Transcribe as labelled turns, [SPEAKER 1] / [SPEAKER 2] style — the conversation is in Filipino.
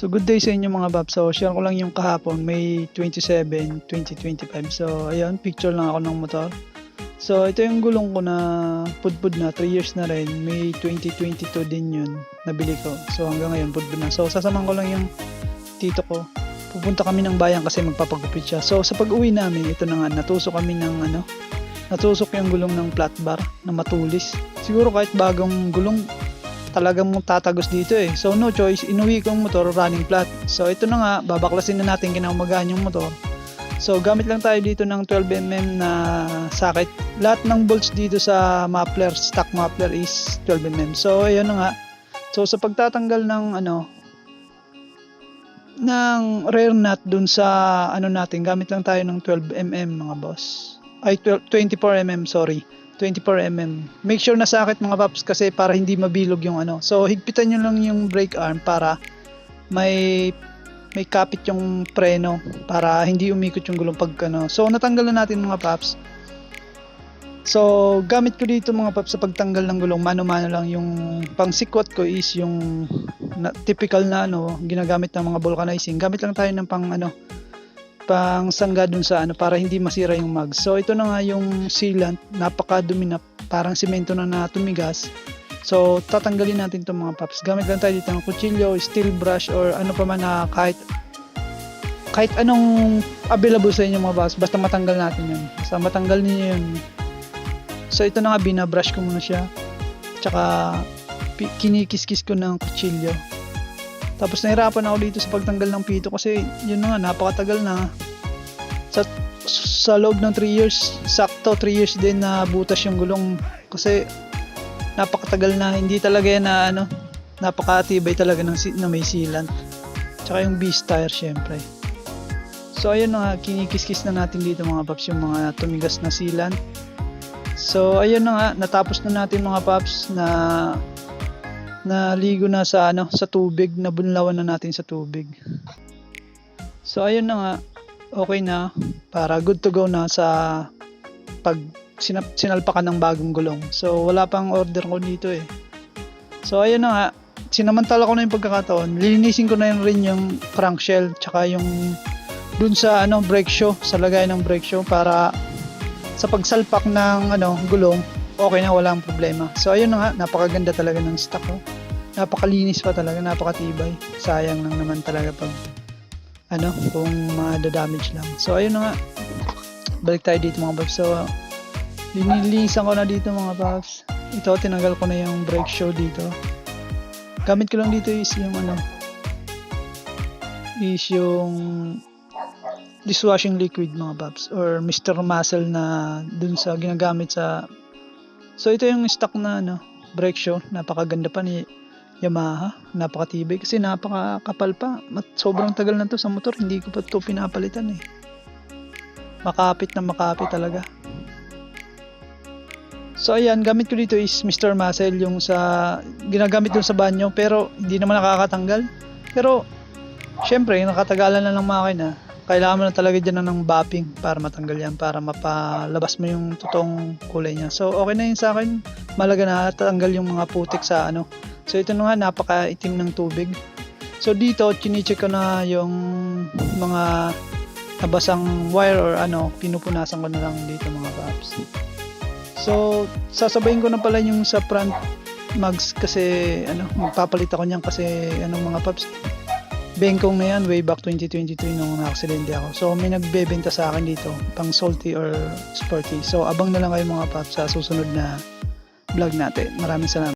[SPEAKER 1] So good day sa inyo mga Bob. So share ko lang yung kahapon, May 27, 2025. So ayun, picture lang ako ng motor. So ito yung gulong ko na pudpud na, 3 years na rin. May 2022 din yun, nabili ko. So hanggang ngayon pudpud na. So sasamahan ko lang yung tito ko. Pupunta kami ng bayan kasi magpapagupit siya. So sa pag-uwi namin, ito na nga, natusok kami ng ano, natusok yung gulong ng flat bar na matulis. Siguro kahit bagong gulong, talagang tatagos dito eh. So no choice, inuwi ko yung motor running flat. So ito na nga, babaklasin na natin kinaumagaan yung motor. So gamit lang tayo dito ng 12mm na socket. Lahat ng bolts dito sa muffler, stock muffler is 12mm. So ayun na nga. So sa pagtatanggal ng ano ng rear nut dun sa ano natin, gamit lang tayo ng 12mm mga boss. Ay 12, 24mm, sorry. 24mm. Make sure na sakit mga paps kasi para hindi mabilog yung ano. So higpitan nyo lang yung brake arm para may may kapit yung preno para hindi umikot yung gulong pag ano. So natanggal na natin mga paps. So gamit ko dito mga paps sa pagtanggal ng gulong mano-mano lang yung pang sikwat ko is yung na, typical na ano ginagamit ng mga vulcanizing. Gamit lang tayo ng pang ano pang sangga dun sa ano para hindi masira yung mags. So ito na nga yung sealant, napakadumi na parang semento na na tumigas. So tatanggalin natin itong mga paps. Gamit lang tayo dito ng kutsilyo, steel brush or ano pa man na kahit kahit anong available sa inyo mga paps, basta matanggal natin yun. Basta matanggal niyo yun. So ito na nga binabrush ko muna siya. Tsaka kinikis-kis ko ng kutsilyo. Tapos nahirapan ako dito sa pagtanggal ng pito kasi yun na nga, napakatagal na. Sa, sa loob ng 3 years, sakto 3 years din na butas yung gulong kasi napakatagal na, hindi talaga na ano, napakatibay talaga ng, na may sealant. Tsaka yung beast tire syempre. So ayun nga, kinikis-kis na natin dito mga paps yung mga tumigas na sealant. So ayun nga, natapos na natin mga paps na naligo na sa ano sa tubig, nabunlawan na natin sa tubig. So ayun na nga, okay na para good to go na sa pag sinap, sinalpakan ng bagong gulong. So wala pang order ko dito eh. So ayun na nga, sinamantala ko na yung pagkakataon. Lilinisin ko na yun rin yung crankshell tsaka yung dun sa ano brake shoe, sa lagay ng brake shoe para sa pagsalpak ng ano gulong okay na walang problema. So ayun nga, napakaganda talaga ng stock ko. Napakalinis pa talaga, napakatibay. Sayang lang naman talaga pag ano, kung mga damage lang. So ayun nga. Balik tayo dito mga paps. So linilisan ko na dito mga paps. Ito tinanggal ko na yung brake shoe dito. Gamit ko lang dito is yung ano is yung dishwashing liquid mga paps or Mr. Muscle na dun sa ginagamit sa So ito yung stock na ano, brake shoe, napakaganda pa ni Yamaha, napakatibay kasi napakakapal pa. Mat sobrang tagal na to sa motor, hindi ko pa to pinapalitan eh. Makapit na makapit talaga. So ayan, gamit ko dito is Mr. Muscle yung sa ginagamit dun sa banyo pero hindi naman nakakatanggal. Pero syempre, nakatagalan na ng makina. Kailangan mo na talaga dyan ng bapping para matanggal yan, para mapalabas mo yung totoong kulay niya. So, okay na yun sa akin. Malaga na tanggal yung mga putik sa ano. So, ito na nga, napaka-itim ng tubig. So, dito, chinicheck ko na yung mga nabasang wire or ano, pinupunasan ko na lang dito mga paps. So, sasabayin ko na pala yung sa front mags kasi ano, magpapalit ako niyan kasi ano mga paps, Bengkong na yan way back 2023 nung na-aksidente ako. So may nagbebenta sa akin dito pang salty or sporty. So abang na lang kayo mga paps sa susunod na vlog natin. Maraming salamat.